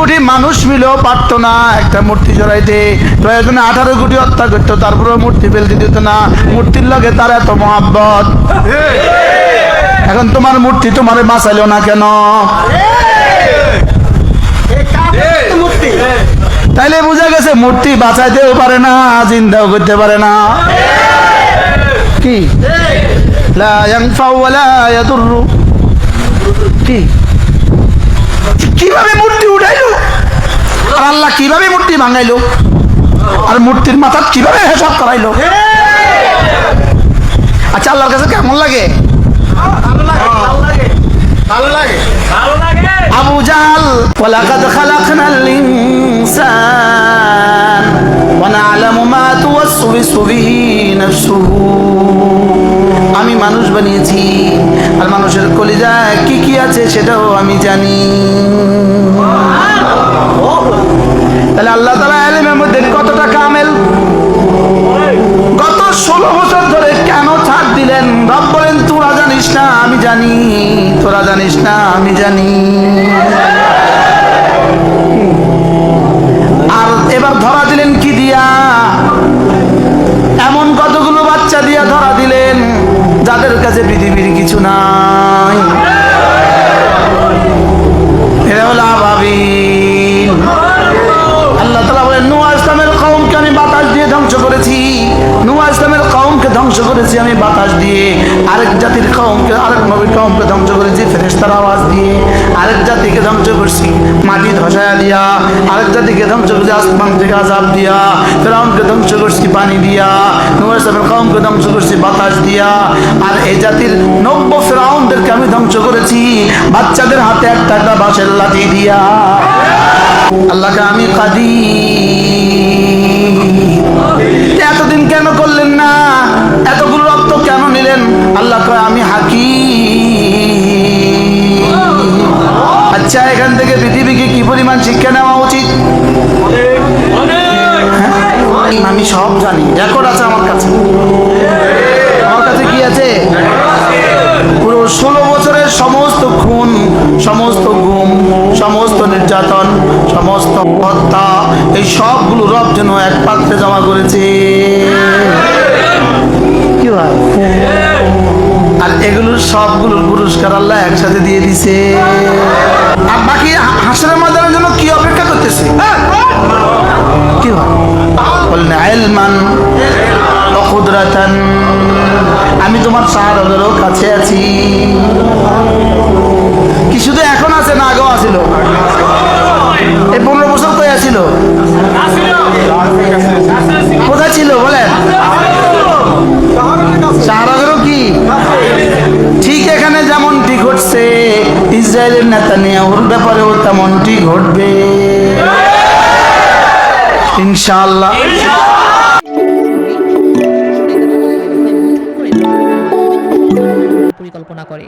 কোটি মানুষ মিলেও পারতো না। একটা মূর্তি জড়াইতে প্রয়োজনে আঠারো কোটি হত্যা করতো। তারপরেও মূর্তি ফেলতে দিত না। মূর্তির লগে তার এত মহাব্বত। এখন তোমার মূর্তি তোমার বাঁচাইলো না কেন? তাইলে বোঝা গেছে মূর্তি বাঁচাইতেও পারে না চিন্তাও করতে পারে না। কি? লা ইয়ানফাউ ওয়া লা ইয়াদুররু। কি? কীভাবে মূর্তি উঠাইলো আর আল্লাহ কীভাবে মূর্তি ভাঙাইলো? আর মূর্তির মাথা কীভাবে হেসাব করাইলো? আচ্ছা আল্লাহর কাছে কেমন লাগে? আবু জাল ওয়ালাকাদ খালাকনাল ইনসান ওয়া না'লামু মা তুওয়াসওয়িসু বিহি নাফসুহু আমি মানুষ বানিয়েছি। আর মানুষের কলিজা কি কি আছে সেটাও আমি জানি। তাহলে আল্লাহ তাআলা ইলমের মধ্যে কতটা কামেল? গত ষোলো বছর ধরে কেন ছাড় দিলেন? রব বলেন, তোরা জানিস না, আমি জানি। তোরা জানিস না, আমি জানি। নাই। এরা হলো আল্লাহ তালা বলেন, নুয়া ইসলামের কে আমি বাতাস দিয়ে ধ্বংস করেছি। নুয়া ইসলামের কৌমকে ধ্বংস করেছি আমি বাতাস দিয়ে। আরেক জাতির কৌমকে আরেক নবীর কৌমকে ধ্বংস করেছি ফেরেস্তার আওয়াজ দিয়ে। আরেক জাতিকে ধ্বংস করছি মাটি ধসায়া দিয়া। আরেক জাতিকে ধ্বংস করছি আসমান থেকে আজাব দিয়া। ফেরাউনকে ধ্বংস করছি পানি দিয়া। নুয়া ইসলামের কৌমকে ধ্বংস করছি বাতাস দিয়া। আর এই জাতির নব্য ফেরাউনদেরকে আমি ধ্বংস করেছি। বাচ্চাদের হাতে একটা একটা বাঁশের লাঠি দিয়া। আল্লাহকে আমি কাদি। আচ্ছা এখান থেকে পৃথিবীকে কি পরিমাণ শিক্ষা নেওয়া উচিত? হ্যাঁ? আমি সব জানি। রেকর্ড আছে আমার কাছে। আমার কাছে কি আছে? পুরো ষোলো বছরের সমস্ত খুন, সমস্ত গুম, সমস্ত নির্যাতন, সমস্ত হত্যা, এই সবগুলো রব যেন এক পাত্রে জমা করেছে। আর এগুলোর সবগুলোর পুরস্কার আল্লাহ একসাথে দিয়ে দিছে। আর বাকি হাসরের মাদানের জন্য কি অপেক্ষা করতেছে? কি হয়? আইলমান অকুদরাতান আমি তোমার সাহারদেরও কাছে আছি। কি শুধু এখন আছে না আগেও আছিল? ঘটছে ইসরায়েলের নেতা নিয়ে ওর ব্যাপারেও তেমনটি ঘটবে। ইনশাআল্লাহ। পরিকল্পনা করে।